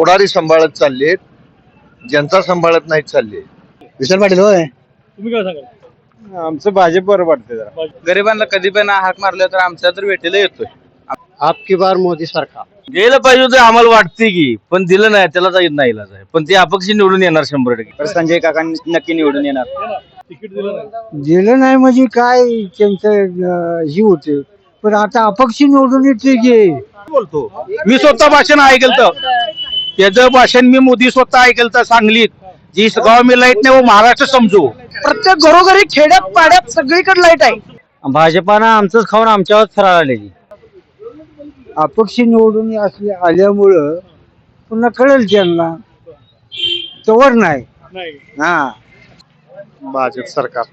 पुढारी सांभाळत चाललेत जनता सांभाळत नाही चालले विशाल पाटील होय. तुम्ही काय सांगाल? आमचं भाजप बरं वाटतं जरा. गरिबांना कधी पण हाक मारलं तर आमच्या तर भेटीला येतोय. आपकी बार मोदी सरकार. गेलं पाहिजे होतं आम्हाला वाटते की पण दिलं नाही त्याला जाईल नाही इलाज आहे. पण ते अपक्ष निवडून येणार शंभर टक्के. तर संजय काका नक्की निवडून येणार. तिकीट दिलं नाही. दिलं नाही म्हणजे काय त्यांचं हे होते. पण आता अपक्ष निवडून येते गे बोलतो मी स्वतः भाषण ऐकलं तर त्याचं भाषण मी मोदी स्वतः ऐकलं तर सांगलीत. जी गाव मी लाइट नाही वो महाराष्ट्र समजू. प्रत्येक घरोघरी खेड्यात पाड्यात सगळीकडे लाइट आहे. भाजपानं आमचंच खाऊन आमच्यावर फराळ आले अपक्ष निवडून असले आल्यामुळं पुन्हा कळेल त्यांना. तवर नाही. नाही. हा. भाजप सरकार.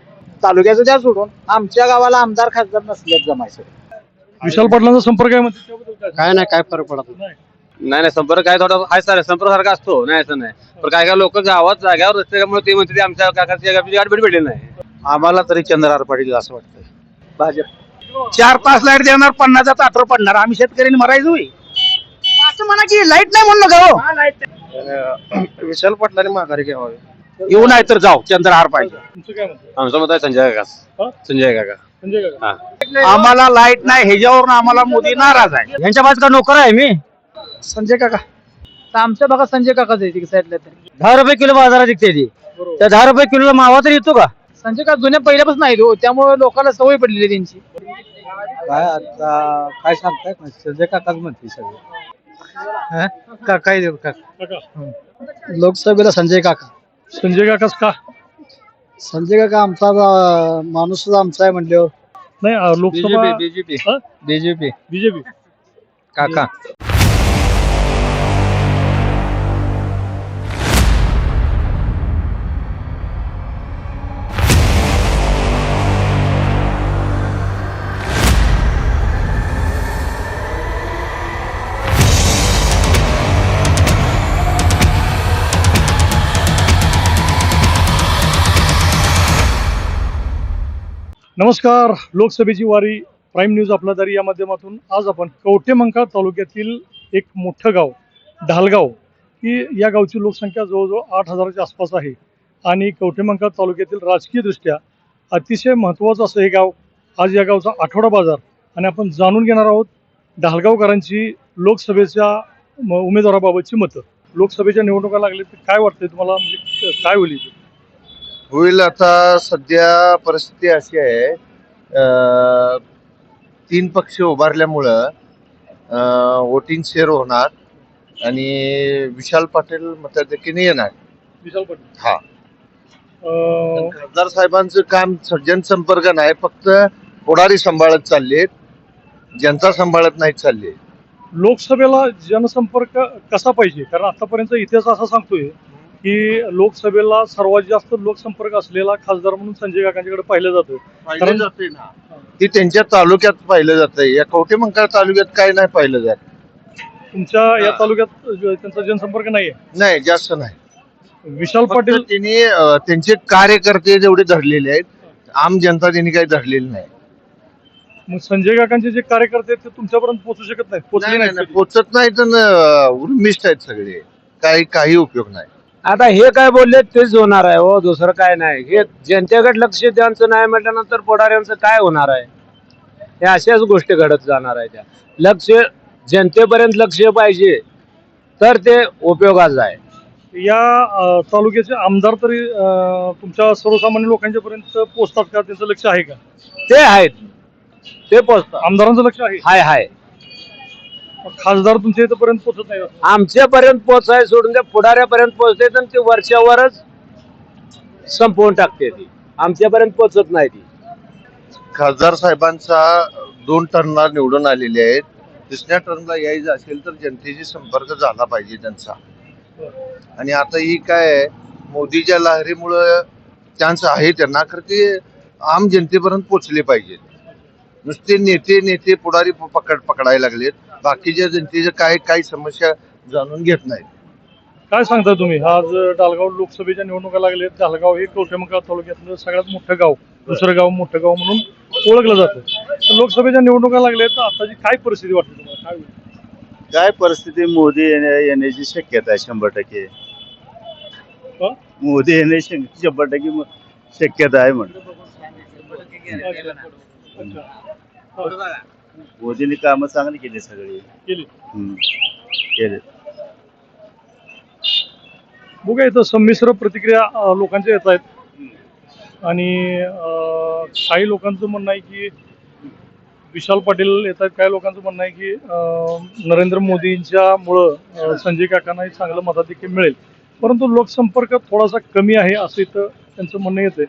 तालुक्याचं द्या सोडून. आमच्या गावाला आमदार खासदार नसलेत जमायचं. विशाल पाटलांचा संपर्क आहे म्हणते त्याबद्दल काय काय नाही काय फरक पडत नाही. नाही नाही संपर्क काय थोडा हाय सर संपर्क सारखा असतो नाही असं नाही. पण काय काय लोक गावात जाग्यावर असल्यामुळे ते म्हणते ते आमच्या काकाची गाठ भेट भेटली नाही. आम्हाला तरी चंद्रहार पाटील असं वाटतं भाजप. चार पाच लाइट देणार पन्नासचा ताटर पडणार. आम्ही शेतकऱ्यांनी मरायचो होई. असं म्हणा की लाइट नाही म्हणलं हो. विशाल पाटलाने माघारी घ्यावे. येऊ नाही तर जाऊ चंद्रहार पाहिजे. तुमचं काय म्हणतो आमचं मत आहे संजय हा? काका संजय काका. संजय काका. आम्हाला लाइट नाही ह्याच्यावरून आम्हाला मोदी नाराज आहे. यांच्या बाजूला नोकर आहे मी. संजय काका. तर आमच्या भागात संजय काकाच आहे साईडला तरी. दहा रुपये किलो बाजारात विकते ती. बरोबर. त्या दहा रुपये किलोला मावा तरी येतो का? संजय काका जुन्या पहिल्यापासून आहेत हो त्यामुळे लोकांना सवय पडलेली आहे त्यांची. काय आता काय सांगताय? संजय काकाच म्हणते सगळे. काका? काका. काका लोकसभेला संजय काका. संजय काकाच का? संजय काका आमचा अं, माणूसच आमचा आहे म्हणल्यावर नाही अं, लोकसभा बीजेपी. हा? बीजेपी. बीजेपी. काका. नमस्कार लोकसभेची वारी प्राईम न्यूज आपला दारी या माध्यमातून. आज आपण कवटेमंका तालुक्यातील एक मोठं गाव ढालगाव की या गावची लोकसंख्या जवळजवळ आठ हजाराच्या आसपास आहे. आणि कवटेमंका तालुक्यातील राजकीयदृष्ट्या अतिशय महत्त्वाचं असं हे गाव आज या गावचा आठवडा बाजार. आणि आपण जाणून घेणार आहोत ढालगावकरांची लोकसभेच्या म- उमेदवाराबाबतची मतं. लोकसभेच्या निवडणुका लागल्या तर काय वाटतंय तुम्हाला? म्हणजे काय होईल इथे? होईल आता सध्या परिस्थिती अशी आहे अं, तीन पक्ष उभारल्यामुळं वोटिंग शेअर होणार आणि विशाल पाटील मताधिक्याने येणार. विशाल पाटील? हा. अं, खासदार साहेबांचं काम जनसंपर्क नाही फक्त पुढारी सांभाळत चाललेत जनता सांभाळत नाही चालले. लोकसभेला जनसंपर्क कसा पाहिजे? कारण आतापर्यंत इतिहास असा सांगतोय की लोकसभेला सर्वात जास्त लोकसंपर्क असलेला खासदार म्हणून संजय काकांच्याकडे पाहिलं जातं. पाहिलं कारण- जाते ना. ती त्यांच्या तालुक्यात पाहिलं जातंय. या कवटेमंकाळ तालुक्यात काय नाही पाहिलं जात. तुमच्या या. तालुक्यात त्यांचा जनसंपर्क नाहीये? नाही जास्त नाही. विशाल फक्त पाटील त्यांनी अं, त्यांचे कार्यकर्ते जेवढे धरलेले आहेत आम जनता त्यांनी काही धरलेली नाही. मग संजय काकांचे जे कार्यकर्ते आहेत ते तुमच्यापर्यंत पोहोचू शकत नाहीत? पोहोचले नाही, कधी. पोचत नाही तर उर्मिष्ट आहेत सगळे. काही काही उपयोग नाही. आता हे काय बोलले तेच होणार आहे हो दुसरं काय नाही. हे जनतेकडे लक्ष द्यायचं नाही म्हटल्यानंतर पुढाऱ्यांचं काय होणार आहे? हे अशाच गोष्टी घडत जाणार आहे त्या. लक्ष जनतेपर्यंत लक्ष पाहिजे तर ते उपयोगाचं आहे या अं, तालुक्याचे आमदार तरी अं, तुमच्या सर्वसामान्य लोकांच्या पर्यंत पोहोचतात का? त्यांचं लक्ष आहे का? ते आहेत. ते पोचतात आमदारांचं लक्ष आहे? हाय हाय. खासदार तुमच्या इथपर्यंत पोहोचत नाही आमच्यापर्यंत पोचाय सोडून त्या पुढाऱ्यापर्यंत पोचते तर ते वरच्यावरच संपवून टाकते ती. आमच्यापर्यंत पोचत नाही ती. खासदार साहेबांचा दोन टर्मला निवडून आलेले आहेत. दुसऱ्या टर्मला यायचं असेल तर जनतेशी संपर्क झाला पाहिजे त्यांचा. आणि आता ही काय आहे, मोदीच्या लहरीमुळं चान्स आहे त्यांना खरं ते आम जनतेपर्यंत पोचले पाहिजेत. नुसते नेते नेते पुढारी प- पकड पकडायला लागलेत. बाकीच्या जनतेच्या काय काय समस्या जाणून घेत नाहीत. काय सांगता तुम्ही? आज डालगाव लोकसभेच्या निवडणुका लागल्या. डालगाव हे कवठेमंकाळ तालुक्यातलं सगळ्यात मोठं गाव दुसरं गाव मोठं गाव म्हणून ओळखलं जातं. तर लोकसभेच्या निवडणुका लागल्या तर आताची काय परिस्थिती वाटते तुम्हाला? काय? काय परिस्थिती? मोदी येण्या- येण्याची शक्यता आहे शंभर टक्के. हा? मोदी येण्याची शंभर टक्के म- शक्यता आहे म्हणून. मोदींनी कामं चांगली केली सगळी. केली. हम्म. केली. बघूया इथं संमिश्र प्रतिक्रिया अं, लोकांच्या येत आहेत. आणि अं, काही लोकांचं म्हणणं आहे की विशाल पाटील येत आहेत काही लोकांचं म्हणणं आहे की अं, नरेंद्र मोदींच्यामुळं अं, संजय काकांनाही चांगलं मताधिक्य मिळेल. परंतु लोकसंपर्क थोडासा कमी आहे असं इथं त्यांचं म्हणणं येते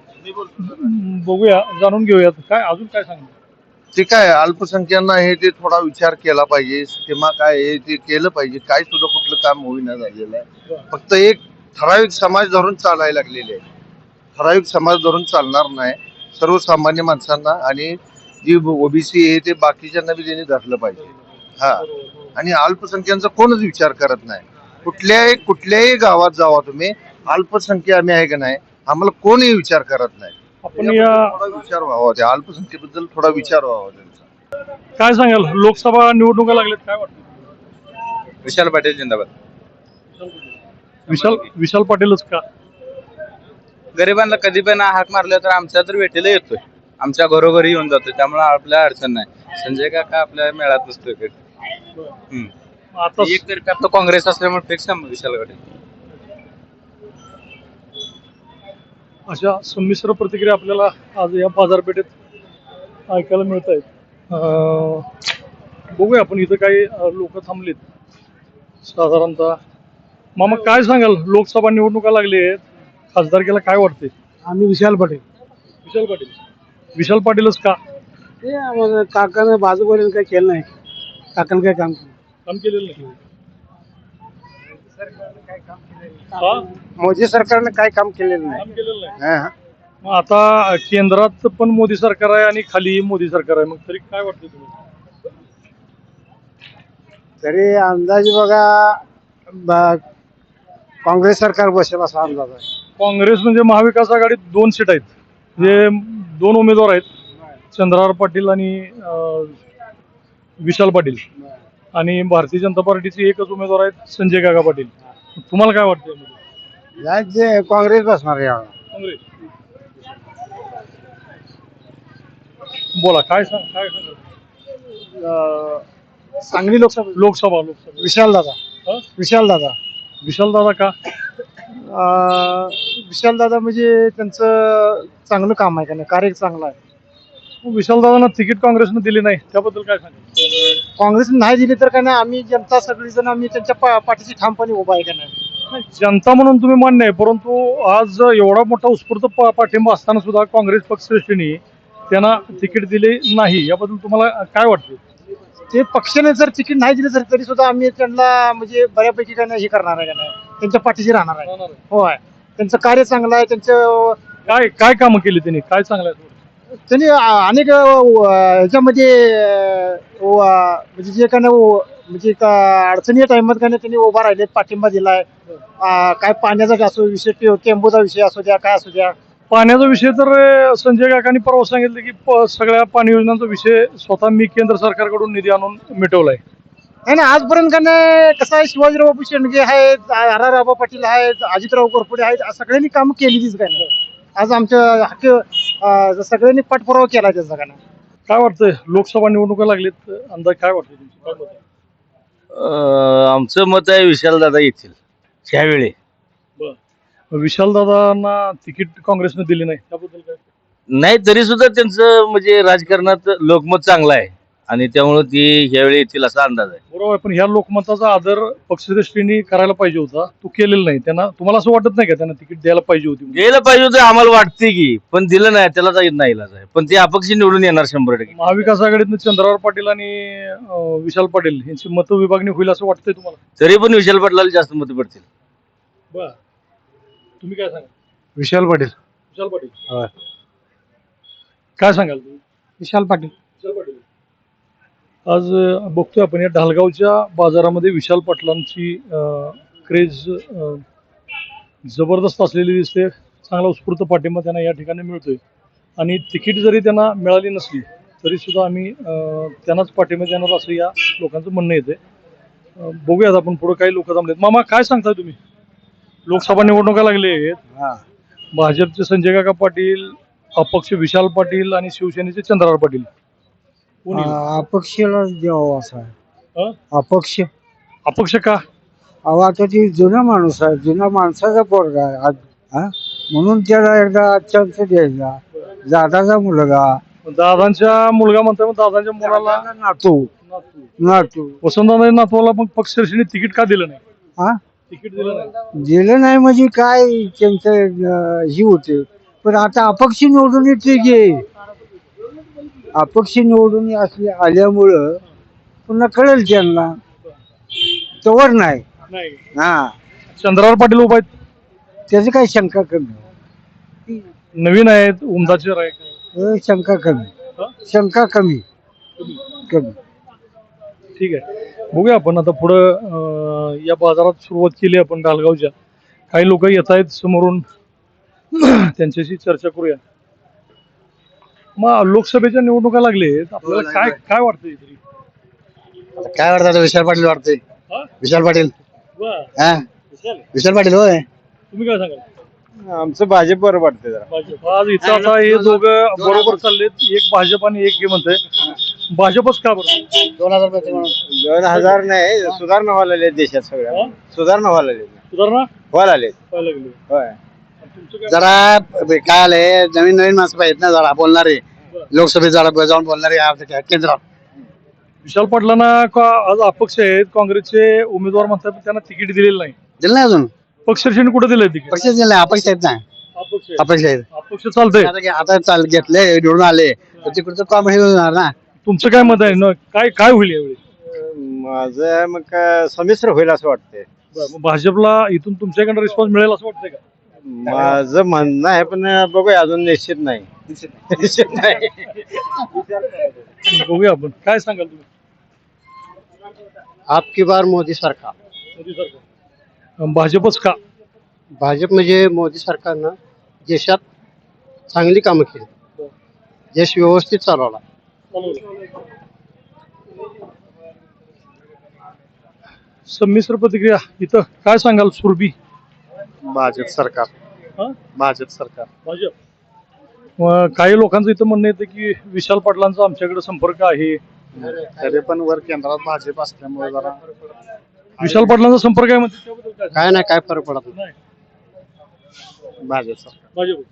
बघूया जाणून घेऊयात. काय अजून काय सांगणार? ते काय अल्पसंख्यांना हे ते थोडा विचार केला पाहिजे किंवा काय हे ते केलं पाहिजे काय सुद्धा कुठलं काम होईना झालेलं आहे. फक्त एक ठराविक समाज धरून चालायला लागलेले आहे. ठराविक समाज धरून चालणार नाही. सर्वसामान्य माणसांना आणि जी ओबीसी आहे ते बाकीच्यांना बी त्यांनी धरलं पाहिजे. हा. आणि अल्पसंख्यांचा कोणच विचार करत नाही. कुठल्याही कुठल्याही गावात जावा तुम्ही. अल्पसंख्या आम्ही आहे का नाही आम्हाला कोणही विचार करत नाही. आपण या थोडा विचार व्हावा त्या अल्पसंख्येबद्दल थोडा विचार व्हावा त्यांचा. काय सांगाल? लोकसभा निवडणुका लागल्यात काय वाटतं? विशाल पाटील जिंदाबाद. विशाल विशाल पाटीलच का? गरिबांना कधी पण हाक मारलं तर आमच्या तर भेटीला येतोय. आमच्या घरोघरी येऊन जातोय त्यामुळे आपल्या अडचण नाही. संजय काका आपल्या मेळात नसतोय. आता एक तरी काँग्रेस असल्यामुळे फिक्स विशाल पाटील. अशा संमिश्र प्रतिक्रिया आपल्याला आज या बाजारपेठेत ऐकायला मिळत आहेत. बघूया आपण इथं काही लोक थांबलेत. साधारणतः मामा काय सांगाल? लोकसभा निवडणुका लागली आहेत. खासदारकीला काय वाटते आम्ही विशाल पाटील. विशाल पाटील. विशाल पाटीलच का? ते काकानं बाजूकडे काही केलं नाही. काकानं काय काम केलं काम केलेलं नाही. हा? मोदी सरकारनं काय काम केलेलं काम केलेलं नाही. मग आता केंद्रात पण मोदी सरकार आहे आणि खाली मोदी सरकार आहे. मग तरी काय वाटतं तुम्ही तरी अंदाज बघा ब- काँग्रेस सरकार बसेल असा अंदाज आहे. काँग्रेस म्हणजे महाविकास आघाडीत दोन सीट आहेत. जे दोन उमेदवार आहेत. चंद्रहार पाटील आणि अं, विशाल पाटील. आणि भारतीय जनता पार्टीचे एकच उमेदवार आहेत संजय काका पाटील. तुम्हाला काय वाटतं यामध्ये? राज्य काँग्रेस बसणार यावेळेला काँग्रेस. बोला काय सांग काय सांगा सांगली लोकसभा. लोकसभा लोकसभा. विशाल दादा. हा? विशाल दादा. विशाल दादा का? विशाल दादा म्हणजे त्यांचं चांगलं काम आहे का नाही? कार्य चांगलं आहे. विशाल दादांना तिकीट काँग्रेसनं दिली नाही त्याबद्दल काय सांगा काँग्रेस नाही दिली तर का नाही आम्ही जनता सगळीजण आम्ही त्यांच्या पा- पाठीशी ठामपणे उभा आहे का नाही? जनता म्हणून तुम्ही मान्य आहे परंतु आज एवढा मोठा उत्स्फूर्त पा- पाठिंबा असताना सुद्धा काँग्रेस पक्षश्रेष्ठींनी त्यांना तिकीट दिले नाही. याबद्दल तुम्हाला काय वाटतं? ते पक्षाने जर तिकीट नाही दिलं तर तरी सुद्धा आम्ही त्यांना म्हणजे बऱ्यापैकी काय नाही हे करणार आहे का नाही? त्यांच्या पाठीशी राहणार आहे. होय. त्यांचं कार्य चांगलं आहे त्यांचं काय काय कामं केली त्यांनी? काय चांगलं आहे? त्यांनी अनेक ह्याच्यामध्ये व- म्हणजे जे काय म्हणजे अडचणी टाइमात काय त्यांनी उभा राहिले पाठिंबा दिलाय. काय पाण्याचा असो विषय टे- टेंबूचा विषय असू द्या काय असू द्या. पाण्याचा विषय तर संजय काकांनी परवा सांगितलं की सगळ्या पाणी योजनांचा विषय स्वतः मी केंद्र सरकारकडून निधी आणून मिटवलाय. नाही ना आजपर्यंत का नाही कसं आहे शिवाजीराव शेंडगे आहेत आर आर राबा पाटील आहेत अजितराव कोरपुडे आहेत सगळ्यांनी कामं केलेलीच काय नाही. आज आमच्या हक्क सगळ्यांनी पाठपुरावा केला का नाही काय वाटतंय? लोकसभा निवडणुका लागलीत अंदाज काय वाटतं तुमचं? काय मत आहे? आमचं मत आहे विशाल दादा येतील त्यावेळी विशाल दादांना तिकीट काँग्रेसने दिली नाही त्याबद्दल काय? नाही तरी सुद्धा त्यांचं म्हणजे राजकारणात लोकमत चांगलं आहे. आणि त्यामुळे ती ह्यावेळी येतील असा अंदाज आहे. बरोबर आहे पण ह्या लोकमताचा आदर पक्षश्रेष्ठींनी करायला पाहिजे होता. तो केलेला नाही. त्यांना तुम्हाला असं वाटत नाही का त्यांना तिकीट द्यायला पाहिजे होती? द्यायला पाहिजे होतं आम्हाला वाटते की पण दिलं नाही त्याला जाईल नाही इलाज आहे. पण ते अपक्ष निवडून येणार शंभर टक्के. महाविकास आघाडीतनं चंद्रराव पाटील आणि अं, विशाल पाटील यांची मत विभागणी होईल असं वाटतंय तुम्हाला? तरी पण विशाल पाटलाला जास्त मत पडतील. बर. तुम्ही काय सांगा विशाल पाटील. विशाल पाटील. काय सांगाल तुम्ही? विशाल पाटील. आज बघतोय आपण या ढालगावच्या बाजारामध्ये विशाल पाटलांची क्रेज जबरदस्त असलेली दिसते. चांगला उत्स्फूर्त पाठिंबा त्यांना या ठिकाणी मिळतोय. आणि तिकीट जरी त्यांना मिळाली नसली तरी सुद्धा आम्ही त्यांनाच पाठिंबा देणार असं या लोकांचं म्हणणं येते बघूयात आपण पुढे काही लोक जमलेत मामा काय सांगताय तुम्ही? लोकसभा निवडणुका लागले भाजपचे संजय काका पाटील अपक्ष विशाल पाटील आणि शिवसेनेचे चंद्रराव पाटील. कोण? येईल? अपक्षला द्यावं असं हं? अपक्ष. अपक्ष का? अहो आता ती जुना माणूस आहे जुना माणसाचा पोरगा आहे. आज, हा? म्हणून त्याला एकदा चान्स द्यायचा. दादाचा मुलगा. दादांच्या मुलगा म्हणताय मग दादांच्या मुलाला दादाचा नातू. नातू. वसंतदादा नातवाला मग पक्षदर्शनी तिकीट का दिलं नाही? हा? तिकीट दिलं नाही. दिलं नाही म्हणजे काय त्यांचं अं, ही होते. पण आता अपक्ष निवडून येते गे अपक्ष निवडून असले आल्यामुळं पुन्हा कळेल त्यांना. तवर नाही. नाही. हा. चंद्रराव पाटील उभा आहेत. त्याची काही शंका कमी. नवीन आहेत उमदाचे आहे शंका कमी. शंका कमी. कमी. ठीक आहे. बघूया आपण आता पुढं अं, या बाजारात सुरुवात केली आपण डालगावच्या काही लोक येत आहेत समोरून. त्यांच्याशी चर्चा करूया. मग लोकसभेच्या निवडणुका लागलेत आपल्याला काय काय वाटतंय तरी काय वाटतं विशाल पाटील वाटतंय? हा? विशाल पाटील. हा? विशाल, विशाल पाटील होय. तुम्ही काय सांगाल? आमचं भाजप बरं वाटतं जरा. भाजप. आज इथं आता हे दोघं बरोबर चाललेत एक भाजप आणि एक हे म्हणतंय. भाजपच का बरं? दोन हजार रुपये म्हणून. दोन हजार नाही सुधारणा व्हायला लागल्या देशात सगळ्या. हा? सुधारणा व्हायला लागल्या सुधारणा? व्हायला लागले. व्हायला लागली. होय. तुमचं काय? जरा काय आलंय नवीन नवीन माणसं पाहिजेत ना जरा बोलणारे. लोकसभेत जरा जाऊन बोलणारे आपल्या केंद्रात विशाल पाटलांना का आज अपक्ष आहेत काँग्रेसचे उमेदवार म्हणतात पण त्यांना तिकीट दिलेलं नाही. दिलं नाही अजून? पक्षदर्शनी कुठे दिलंय तिकीट? पक्ष दिलं नाही अपक्ष आहेत ना अपक्ष आहे. अपक्ष आहेत. अपक्ष चालतंय. आता घे- आता चाल घेतले निवडून आले. तर तिकडचं काम हे होणार ना. तुमचं काय मत आहे? न काय काय होईल यावेळी? माझं मग काय संमिश्र होईल असं वाटतंय. मग भाजपला इथून तुमच्याकडे रिस्पॉन्स मिळेल असं वाटतंय का? माझं म्हणणं आहे पण बघूया अजून निश्चित नाही. निश्चित नाही. बघूया आपण. काय सांगाल तुम्ही? आपकी बार मोदी सरकार. मोदी सरकार. अं, भाजपच का? भाजप म्हणजे मोदी सरकारनं देशात चांगली कामं केली. देश व्यवस्थित चालवला. संमिश्र प्रतिक्रिया. इथं काय सांगाल सुरभी? भाजप सरकार. हा? भाजप सरकार. भाजप. काही लोकांचं इथं म्हणणं येतं की विशाल पाटलांचा आमच्याकडे संपर्क आहे. तरी पण वर केंद्रात भाजप असल्यामुळे जरा विशाल पाटलांचा संपर्क आहे म्हणते त्याबद्दल काय? काय नाही काय फरक पडत नाही. भाजप सरकार. भाजप.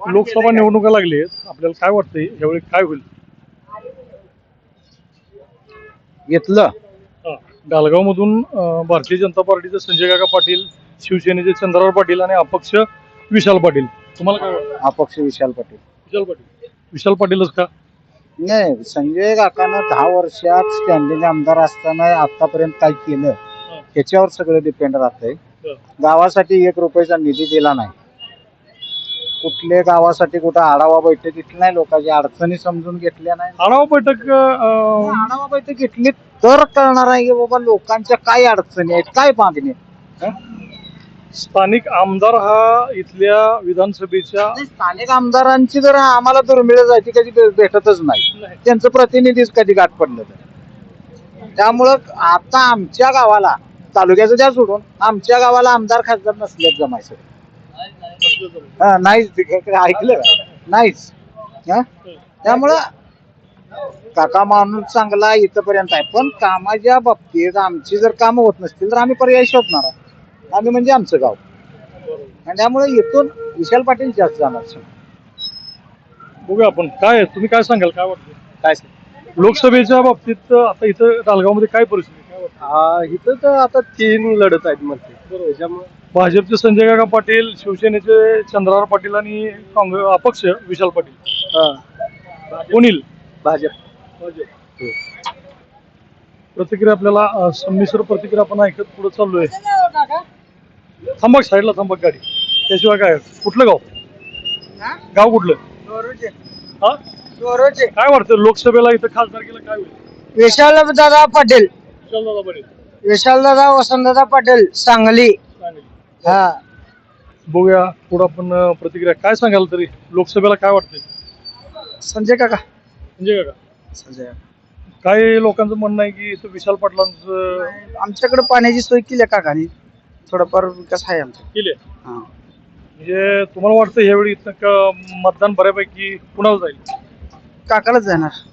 लोकसभा निवडणुका लागली आहेत. आपल्याला काय वाटतंय? यावेळी काय होईल? घेतलं डालगाव मधून भारतीय जनता पार्टीचे संजय काका पाटील शिवसेनेचे चंद्रराव पाटील आणि अपक्ष विशाल पाटील. तुम्हाला काय वाटतं? अपक्ष विशाल पाटील. विशाल पाटील. विशाल पाटीलच का? नाही संजय काकानं दहा वर्षात स्टँडिंग आमदार असताना आतापर्यंत काय केलं त्याच्यावर सगळं डिपेंड राहतंय. गावासाठी एक रुपयाचा निधी दिला नाही. कुठल्या गावासाठी कुठं आढावा बैठक घेतली नाही लोकांच्या अडचणी समजून घेतल्या नाही. आढावा बैठक अं, आढावा बैठक घेतली तर कळणार आहे की बाबा लोकांच्या काय अडचणी आहेत काय मागणी आहेत. स्थानिक आमदार हा इथल्या विधानसभेच्या स्थानिक आमदारांची जर आम्हाला दुर्मिळ जायची कधी भेटतच नाही त्यांचं प्रतिनिधीच कधी गाठ पडलं तर त्यामुळं आता आमच्या गावाला तालुक्याचं द्या सोडून आमच्या गावाला आमदार खासदार नसलेत जमायचं नाहीच ऐकलं? नाहीच? त्यामुळं काका माणूस चांगला इथपर्यंत आहे पण कामाच्या बाबतीत आमची जर कामं होत नसतील तर आम्ही पर्याय शोधणार आहे. आम्ही म्हणजे आमचं गाव. आणि त्यामुळे इथून विशाल पाटील जास्त जाणार. बघूया आपण. काय? तुम्ही काय सांगाल? काय वाटतं? काय लोकसभेच्या बाबतीत आता इथं डालगावमध्ये काय परिस्थिती आहे? काय वाटतं? इथं तर आता तीन लढत आहेत म्हणते. भाजपचे संजय काका पाटील शिवसेनेचे चंद्रराव पाटील आणि काँग्रेस अपक्ष विशाल पाटील. कोण येईल भाजप. प्रतिक्रिया आपल्याला संमिश्र प्रतिक्रिया आपण ऐकत पुढे चाललोय. थांबा साईडला थांबा गाडी. त्याशिवाय काय कुठलं गाव? गाव कुठलं? हा? काय वाटतं लोकसभेला इथं खासदारकीला काय होईल? विशाल दादा पाटील. विशालदादा पाटील. विशाल दादा वसंतदादा पाटील सांगली. सांगली. हा. बघूया पुढं आपण अं, प्रतिक्रिया काय सांगाल तरी? लोकसभेला काय वाटतंय? संजय काका. म्हणजे का संजय काही लोकांचं म्हणणं आहे की इथं विशाल पाटलांचं आमच्याकडे पाण्याची सोय केली आहे काकाने. थोडाफार विकास आहे आमचा. केले. हा. म्हणजे तुम्हाला वाटतं यावेळी इथं का मतदान बऱ्यापैकी कुणाला जाईल? काकालाच जाणार.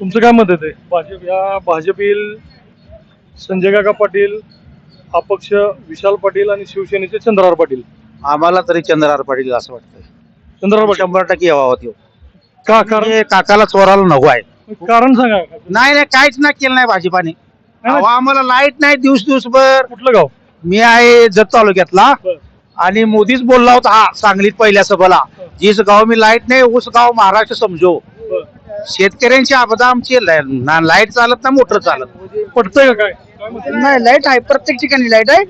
तुमचं काय मत आहे भाजप या भाजप येईल संजय काका पाटील अपक्ष विशाल पाटील आणि शिवसेनेचे चंद्रहार पाटील. आम्हाला तरी चंद्रहार पाटील असं वाटतं चंद्रहार पाटील. शंभर टक्के यावा होती का? कारण हे काकाला चोराला नको आहे. कारण सांगा. नाही नाही काहीच नाही केलं नाही भाजपाने. नाही. अहो, आम्हाला लाइट नाही दिवस दिवसभर. कुठलं गाव? मी आहे जत तालुक्यातला. बरं. आणि मोदीच बोलला होता हा सांगलीत पहिल्या सभेला. जिस गाव मी लाइट नाही उस गाव महाराष्ट्र समजो. शेतकऱ्यांची आपदा आमची लाइट चालत ना मोटर चालत. पटतंय का काय? नाही लाइट आहे. प्रत्येक ठिकाणी लाइट आहे.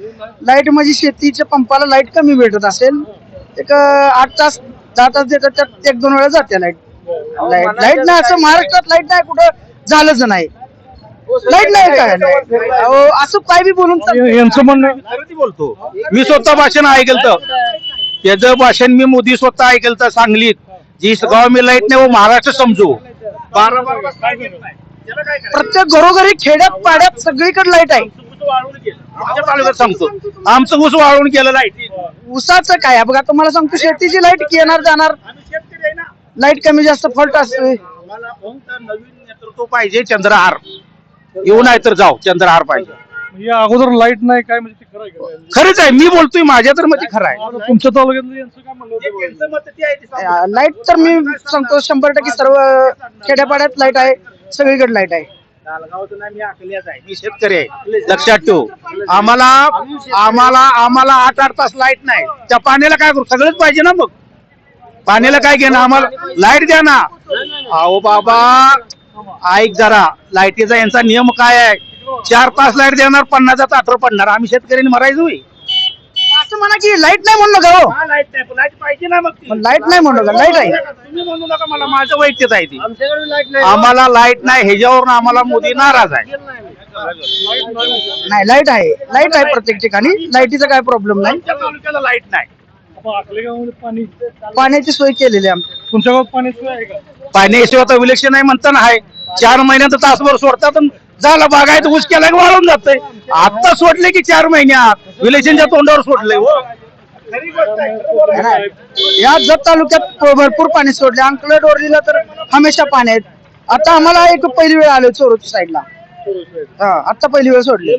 लाइट म्हणजे शेतीच्या पंपाला लाइट कमी भेटत असेल. एक अं, आठ तास दहा तास देतात त्यात एक दोन वेळा जाते लाइट. लाइट लाइट नाही असं महाराष्ट्रात लाइट नाही कुठं झालंच नाही. लाइट नाही काय? अहो, असं काय बी बोलून चालतं. यांचं म्हणणं आहे. खरं ती बोलतो. मी स्वतः भाषण ऐकलं त्याचं भाषण मी मोदी स्वतः ऐकलं सांगलीत. जिस गाव मी लाइट नाही वो महाराष्ट्र समजो. प्रत्येक घरोघरी खेड्यात पाड्यात सगळीकडे लाइट आहे. आमच्या तालुक्यात सांगतो. आमचं ऊस वाळून गेलं लाइट. उसाचं काय? आहे बघा तुम्हाला सांगतो शेतीची लाइट येणार जाणार. लाइट कमी जास्त फॉल्ट असते नवीन नेतृत्व पाहिजे चंद्रहार. येऊ नाही तर जाऊ चंद्रहार पाहिजे. या अगोदर लाइट नाही काय म्हणजे ते खरं आहे का? खरंच आहे मी बोलतोय माझ्या तर मध्ये खरं आहे. तुमच्या तालुक्यातलं यांचं काय म्हणणं होतं? लाइट तर मी सांगतो शंभर टक्के सर्व खेड्यापाड्यात लाइट आहे सगळीकडे लाइट आहे. मी शेतकरी आहे लक्षात ठेव. आम्हाला आम्हाला आम्हाला आठ आठ तास लाइट नाही. त्या पाण्याला काय करू? सगळंच पाहिजे ना मग. पाण्याला काय घेणं? आम्हाला लाइट द्या ना. अहो बाबा ऐक जरा लाईटीचा यांचा नियम काय आहे? चार तास लाइट देणार पन्नासचा ताटर पडणार. आम्ही शेतकऱ्यांनी मरायचो होय. असं म्हणा की लाइट नाही म्हणलं का हो. लाइट नाही लाइट पाहिजे ना मग पण लाइट नाही म्हणलं का लाइट आहे. तुम्ही म्हणू नका मला माझं वैयक्तिक आहे ती. आम्हाला लाइट नाही ह्याच्यावरून आम्हाला मोदी नाराज आहे. नाही. लाइट आहे. लाइट आहे प्रत्येक ठिकाणी. लाईटीचा काय प्रॉब्लेम नाही. आमच्या तालुक्याला लाइट नाही. आपण पाणी पाण्याची सोय केलेली आहे आमच्या. तुमच्या गावात पाणी सोय आहे का? पाण्याशिवाय आता विलक्षण नाही म्हणताना आहे. चार महिन्यात तासभर सोडतात झालं बागायत ऊस केला की वाळून जातंय. आता सोडले की चार महिन्यात. विलेशनच्या तोंडावर सोडले हो. या जत तालुक्यात भरपूर पाणी सोडले. अंकलट ओरलीला तर हमेशा पाणी आहेत. आता आम्हाला एक पहिली वेळ आलो चोरूच्या साईडला. हा आता पहिली वेळ सोडली.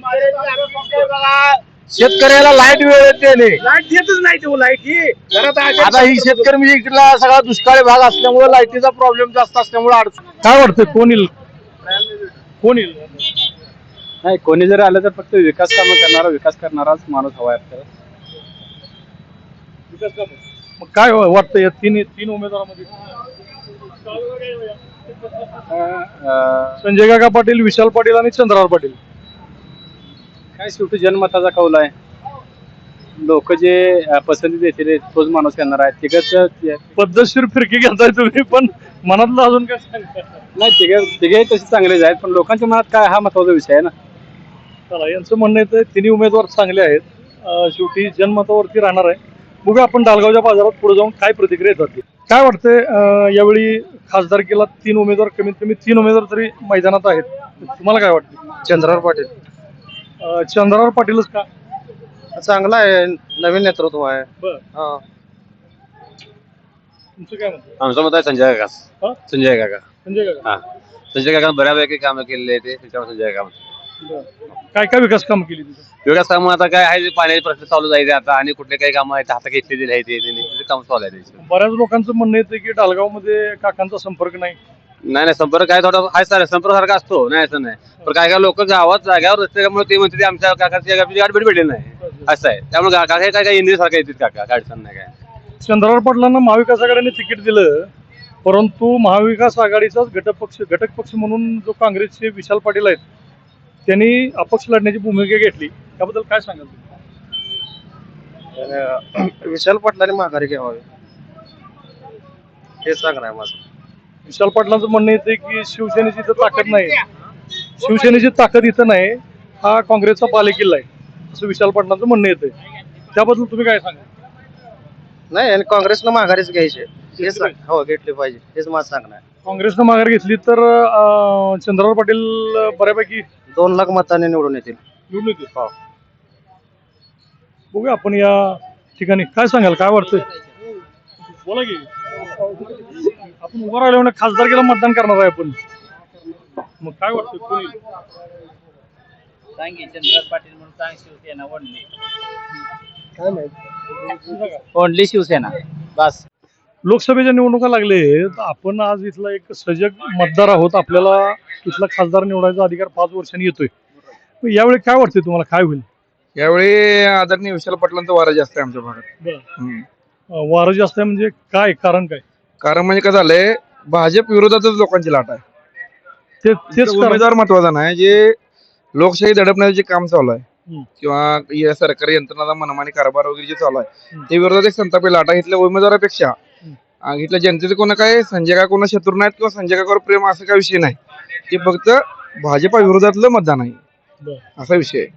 शेतकऱ्याला लाइट वेळ देणे लाइट देतच नाही तो लाइट ही. घरात आहे. आता ही शेतकरी म्हणजे इकडला सगळा दुष्काळी भाग असल्यामुळे लाईटीचा प्रॉब्लेम जास्त असल्यामुळे अडचण काय वाटतं कोण येईल? कोण येईल? नाही कोणी जर आलं तर फक्त विकास कामं करणारा विकास करणाराच माणूस हवा आहे आपल्याला. विकास कामं. मग काय वाटतं या तीन तीन उमेदवारांमध्ये? अं, संजय काका पाटील विशाल पाटील आणि चंद्रहार पाटील. काय शेवटी जनमताचा कौल आहे? लोक जे पसंती देतील तोच माणूस येणार आहे. तिघच पद्धतशीर फिरकी घेताय तुम्ही पण मनातलं अजून काय सांगता? नाही तिघे तिघे तसे चांगलेच आहेत पण लोकांच्या मनात काय हा महत्त्वाचा विषय आहे ना? चला यांचं म्हणणं येतं तिन्ही उमेदवार चांगले आहेत. शेवटी जनमतावरती राहणार आहे. बघूया आपण डालगावच्या बाजारात पुढे जाऊन काय प्रतिक्रिया येतात काय वाटतंय यावेळी खासदारकीला तीन उमेदवार कमीत कमी तीन उमेदवार तरी मैदानात आहेत. तुम्हाला काय वाटतं चंद्रहार पाटील. अं, चंद्रहार पाटीलच का? चांगला आहे नवीन नेतृत्व आहे. बरं. हा. तुमचं काय म्हणतं आमचं मत आहे संजय काका हा? संजय काका. संजय काका. हा. संजय काका बऱ्यापैकी कामं केलेले आहे ते त्याच्यामुळे संजय काका बरं. काय काय विकास काम केली तिथं? विकास कामं आता काय आहे ते पाण्याचे प्रश्न चालू जायचे आता आणि कुठले काही कामं आहेत हातात घेतलेले आहेत ते त्यांनी ते काम चालू आहे त्याचे बऱ्याच लोकांचं म्हणणं येतं की डालगावमध्ये काकांचा संपर्क नाही. नाही नाही संपर्क काय थोडा आहे सर संपर्क सारखा असतो नाही असं नाही. पण काय काय लोक गावात जाग्यावर असल्यामुळे ते म्हणते ते आमच्या काकाची गाठी भेट भेटली नाही. असं आहे. त्यामुळे काका काय काय इंद्रिय सारखं येतात काका काय अडचण नाही काय चंद्रहार पाटलांना महाविकास आघाडीने तिकीट दिलं परंतु महाविकास आघाडीचाच घटक पक्ष घटक पक्ष म्हणून जो काँग्रेसचे विशाल पाटील आहेत त्यांनी अपक्ष लढण्याची भूमिका घेतली. त्याबद्दल काय सांगाल तुम्ही? विशाल पाटलाने माघारी घ्यावी. हे आहे माझं. विशाल पाटलांचं म्हणणं येतं की शिवसेनेची इथं ताकद नाही. शिवसेनेची ताकद इथं नाही हा काँग्रेसचा बालेकिल्ला आहे असं विशाल पाटलांचं म्हणणं येतं त्याबद्दल तुम्ही काय सांगा नाही आणि काँग्रेसनं माघारीच घ्यायचे. हेच सांग- हो घेतले पाहिजे. हेच माझं सांगणं आहे. काँग्रेसनं माघार घेतली तर अं, चंद्रराव पाटील बऱ्यापैकी दोन लाख मताने निवडून येतील. निवडून येतील. बघूया आपण या ठिकाणी. काय सांगाल? काय वाटतंय? बोला की. आपण उभं राहिलो म्हणजे खासदारकीला मतदान करणार आहे आपण. मग काय वाटतं कोणी? सांगे चंद्रकांत पाटील म्हणून सांग शिवसेना ओढली. काय माहिती? ओढली शिवसेना बस. लोकसभेच्या निवडणुका लागले तर आपण आज इथला एक सजग मतदार आहोत. आपल्याला इथला खासदार निवडायचा अधिकार पाच वर्षांनी येतोय. मग यावेळी काय वाटतंय तुम्हाला? काय होईल? यावेळी आदरणीय विशाल पाटलांचा वारा जास्त आहे आमच्या भागात. वारं जास्त आहे म्हणजे काय कारण काय? कारण म्हणजे काय झालंय भाजप विरोधातच लोकांची लाट आहे. ते तेच कारण. उमेदवार महत्त्वाचा नाही जे लोकशाही दडपण्याचं जे काम चालू आहे हम्म. किंवा या सरकारी यंत्रणाचा मनमानी कारभार वगैरे जे चालू आहे हम्म. ते विरोधात एक संतापी लाट आहे. इथल्या उमेदवारापेक्षा आ, इथल्या जनतेचं कोणा काय संजय का कोणा शत्रू नाहीत किंवा संजय काकावर प्रेम असं काय विषय नाही. ते फक्त भाजपा विरोधातलं मतदान आहे बरं. असा विषय आहे.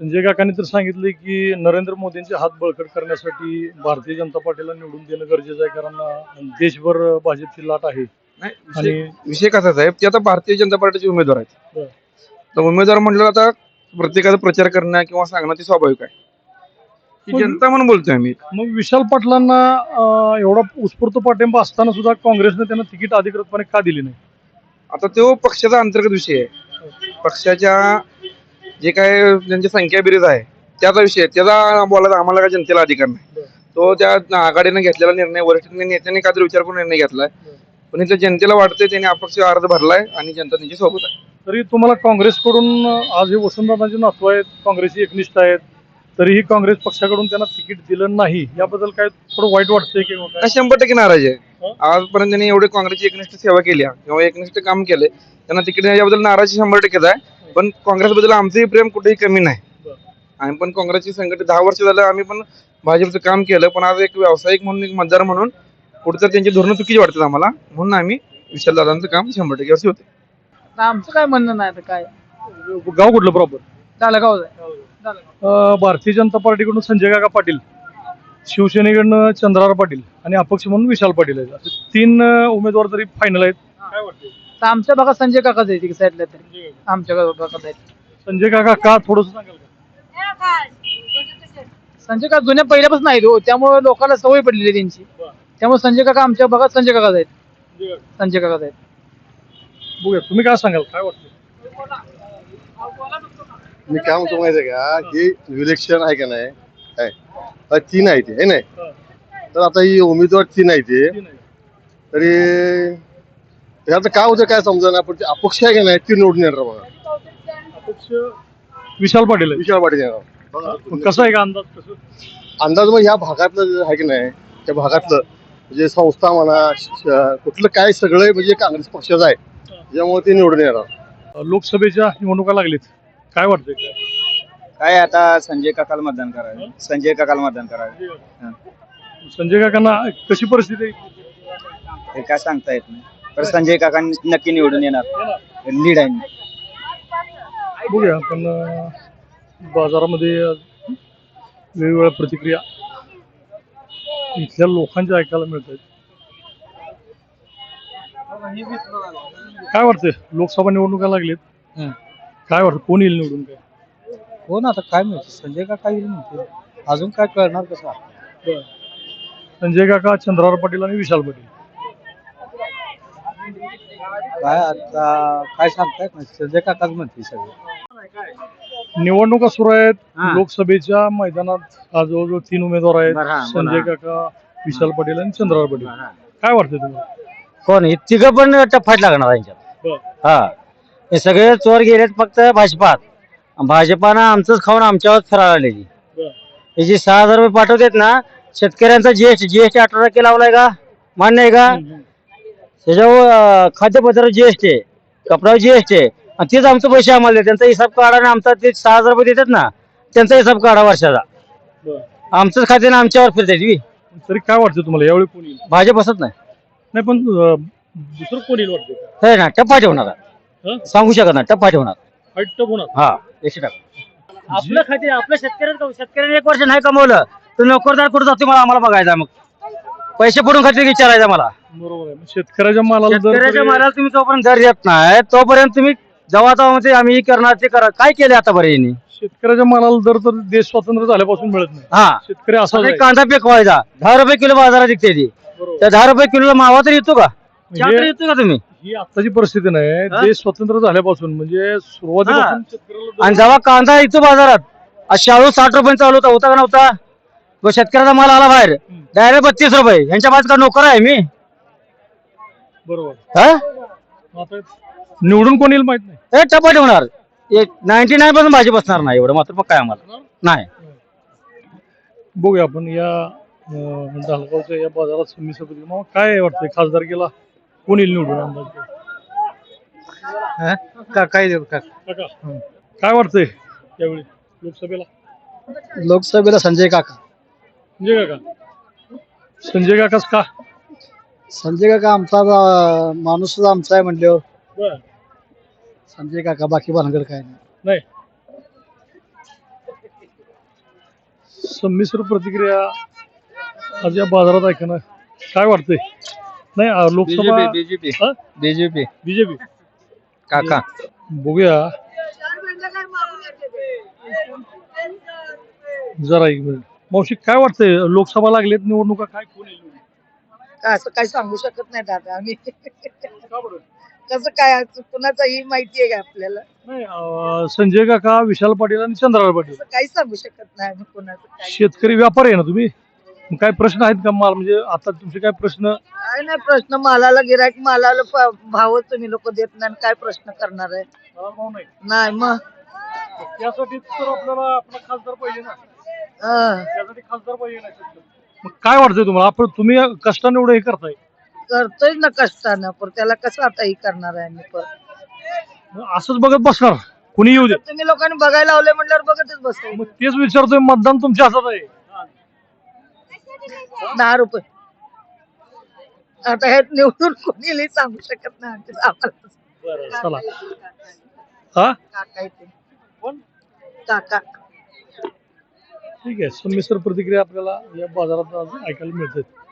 संजय काकांनी तर सांगितले की नरेंद्र मोदींचे हात बळकट करण्यासाठी भारतीय जनता पार्टीला निवडून देणं गरजेचं आहे कारण देशभर भाजपची लाट आहे. आणि विषय- कसाच आहे? ते आता भारतीय जनता पार्टीचे उमेदवार आहेत. तर उमेदवार म्हटलं आता प्रत्येकाचा प्रचार करणं किंवा सांगणं ते स्वाभाविक आहे. जनता म्हणून बोलतोय आम्ही. मग विशाल पाटलांना एवढा उत्स्फूर्त पाठिंबा असताना सुद्धा काँग्रेसने त्यांना तिकीट अधिकृतपणे का दिली नाही? आता तो पक्षाचा अंतर्गत विषय आहे. पक्षाच्या जे काय त्यांची संख्या बिरीज आहे त्याचा विषय. त्याचा बोलायचा आम्हाला काय जनतेला अधिकार नाही. तो त्या आघाडीने घेतलेला निर्णय वरिष्ठ नेत्यांनी काहीतरी विचार करून निर्णय घेतलाय. पण इथल्या जनतेला वाटतंय त्यांनी अपक्ष अर्ज भरलाय आणि जनता त्यांच्यासोबत आहे. तरी तुम्हाला काँग्रेसकडून आज हे वसंतदादांचे नातू आहेत काँग्रेसची एकनिष्ठ आहेत तरीही काँग्रेस पक्षाकडून त्यांना तिकीट दिलं नाही याबद्दल काय थोडं वाईट वाटतंय किंवा शंभर टक्के नाराज आहे. आजपर्यंत त्यांनी एवढे काँग्रेसची एकनिष्ठ सेवा केली किंवा एकनिष्ठ काम केले त्यांना तिकीट याबद्दल नाराजी शंभर टक्केच आहे. पण काँग्रेसबद्दल आमचंही प्रेम कुठेही कमी नाही. आम्ही पण काँग्रेसची संघटन दहा वर्ष झालं आम्ही पण भाजपचं काम केलं पण आज एक व्यावसायिक म्हणून एक मतदार म्हणून कुठेतरी त्यांची धोरणं चुकीची वाटतात आम्हाला. म्हणून आम्ही विशाल दादांचं काम शंभर टक्के वर्षी होते. आमचं काय म्हणणं नाही आता काय? गाव कुठलं प्रॉपर झालं गाव भारतीय जनता पार्टीकडून संजय काका पाटील शिवसेनेकडनं चंद्रार पाटील आणि अपक्ष म्हणून विशाल पाटील आहेत. असे तीन उमेदवार तरी फायनल आहेत. काय वाटतं तर आमच्या भागात संजय काकाच आहे साईडला तरी. आमच्या भागात आहेत संजय काका का थोडस सांगाल का? संजय काका जुन्या पहिल्यापासून आहेत हो त्यामुळे लोकांना सवय पडलेली आहे त्यांची. त्यामुळे संजय काका आमच्या भागात संजय काकाच आहेत संजय काकाच आहेत बघूया तुम्ही काय सांगाल काय वाटतं? मी काय म्हणतो माहिती आहे का? हे. इलेक्शन आहे का नाही? अ, तीन आहे ते है. नाही तर आता ही उमेदवार तीन आहे ते तरी हे आता काय होतं काय समजा ना पण ते अपक्ष आहे का नाही ती निवडून येणार बघा. अपक्ष विशाल पाटील आहे विशाल पाटील येणार. मग कसं आहे का अंदाज? कसं? अंदाज मग ह्या भागातलं जे आहे की नाही त्या भागातलं म्हणजे संस्था म्हणा श- कुठलं काय सगळं म्हणजे काँग्रेस पक्षाचं आहे त्यामुळे ते निवडून येणार. लोकसभेच्या निवडणुका लागलीत. काय वाटतंय काय? काय आता संजय काकाला मतदान करावे संजय काकाला मतदान करावे संजय काकांना कशी परिस्थिती आहे? हे काय सांगता येत नाही. तर संजय काका नक्की निवडून येणार. लीड आहे. बघूया आपण अं, बाजारामध्ये वेगवेगळ्या प्रतिक्रिया इथल्या लोकांच्या ऐकायला मिळत आहेत काय वाटतंय? लोकसभा निवडणुका लागलीत. काय वाटतं? कोण येईल निवडून काय? हो ना आता काय माहिती? संजय काका येईल म्हणते. अजून काय कळणार कसं? संजय काका चंद्रार पाटील आणि विशाल पाटील. काय आता काय सांगतायत संजय काकाच म्हणते सगळे. निवडणुका सुरू आहेत. हा. लोकसभेच्या मैदानात आज जवळजवळ तीन उमेदवार आहेत. बरं, हा, संजय. काका विशाल पाटील आणि चंद्रार पाटील. काय वाटतं तुम्हाला? कोण? हे तिघं पण टप्पाट लागणार यांच्यात. बरं. हा. हे सगळे चोर गेलेत फक्त भाजपात. भाजपानं आमचंच खाऊन आमच्यावर फिरायला आलेली. हे. जे सहा हजार रुपये पाठवतात ना शेतकऱ्यांचा जीएसटी जीएसटी अठरा टक्के लावलाय का? मान्य आहे का? त्याच्यावर खाद्यपदार्थ जीएसटी आहे. कपड्यावर जीएसटी आहे. आणि तेच आमचे पैसे आम्हाला देतात. त्यांचा हिसाब काढा आणि आमचा ते सहा हजार रुपये देतात ना त्यांचा हिसाब काढा वर्षाचा. आमचंच खाते ना आमच्यावर फिरतात तरी काय वाटतं तुम्हाला? यावेळी कोण येईल? भाजप बसत नाही. नाही पण अं, दुसरं कोण येईल वाटतं? हे ना टप्पा ठेवणार. हं? सांगू शकत नाही टप्पा ठेवणार. हा एकशे टक्का आपलं खाते आपल्या शेतकऱ्याचं शेतकऱ्याने एक वर्ष नाही कमवलं तर नोकरदार कुठं जातो मला आम्हाला बघायचं मग. पैसे पडून खाते विचारायचा मला. बरोबर आहे. मग शेतकऱ्याच्या मालाला दर शेतकऱ्याच्या तरी- मालाला तुम्ही जोपर्यंत दर देत नाही. तोपर्यंत तुम्ही जेव्हा तेव्हा म्हणते आम्ही हे करणार ते करा. काय केले आतापर्यंत शेतकऱ्याच्या मालाला दर तर देश स्वतंत्र झाल्यापासून मिळत नाही. हा. शेतकरी असा आता एक कांदा पिकवायचा. दहा रुपये किलो बाजारात विकते ती. त्या दहा रुपये किलोला मावा तर येतो का? चहा तर येतो का तुम्ही? ही आताची परिस्थिती नाही. हा? देश स्वतंत्र झाल्यापासून म्हणजे सुरुवातीपासून शेतकऱ्याला दर- आणि जेव्हा कांदा येतो बाजारात आज शाळू साठ रुपये चालू होता होता का नव्हता? व शेतकऱ्याचा माल आला बाहेर. डायरेक्ट बत्तीस रुपये. यांच्या बाजूला नोकर आहे मी? बरोबर. हा? आता निवडून कोण येईल माहीत नाही. हे टपाट होणार. नाईन्टी नाईन पासून भाजी बसणार नाही एवढं मात्र मग काय आम्हाला? नाही. बघूया आपण या अं, धालगावच्या या बाजारात संमिश्र पद्धती मग काय वाटतंय खासदार केला कोण येईल निवडून अंदाज? काय काका काय वाटतंय यावेळी लोकसभेला? लोकसभेला संजय काका. संजय काका. संजय काकाच का? संजय काका आमचा अं, माणूसच आमचा आहे म्हणल्यावर. बर. संजय काका बाकी भानगड काय नाही. नाही. संमिश्र प्रतिक्रिया आज या बाजारात ऐकणं काय वाटतंय? नाही लोकसभा बीजेपी. हा? बीजेपी. बीजेपी. काका. बघूया. जरा एक मिनिट. मावशी काय वाटतंय? लोकसभा लागलेत निवडणुका काय कोण येईल? असं काही सांगू शकत नाही दादा आम्ही. का बरं? कसं काय कुणाचं ही माहिती आहे का आपल्याला? नाही अं, संजय काका विशाल पाटील आणि चंद्रराव पाटील. असं काही सांगू शकत नाही आम्ही कुणाचं काय. शेतकरी व्यापारी आहे ना तुम्ही? मग काय प्रश्न आहेत का माल? म्हणजे आता तुमचे काय प्रश्न? काय नाही प्रश्न मालाला गिरायक मालाला प- भाव तुम्ही लोक देत नाही आणि काय प्रश्न करणार आहे? नाही. नाही मग? त्यासाठी तर आपल्याला आपला खासदार पाहिजे ना. त्यासाठी खासदार पाहिजे ना मग काय वाटतंय तुम्हाला? आपण तुम्ही कष्टाने एवढं हे करताय. करतोय ना कष्टानं पण त्याला कसं आता ही करणार आहे आम्ही पण? मग असंच बघत बसणार. कुणी येऊ दे. तुम्ही लोकांनी बघायला लावले म्हटल्यावर बघतच बसतो मग तेच विचारतोय मतदान तुमच्या हातात आहे. दहा रुपये. आता हे निवडून कोणी सांगू शकत नाही आमच्या आम्हाला चला. हा? काका काका. ठीक आहे. संमिश्र प्रतिक्रिया आपल्याला या बाजारात आज ऐकायला मिळतात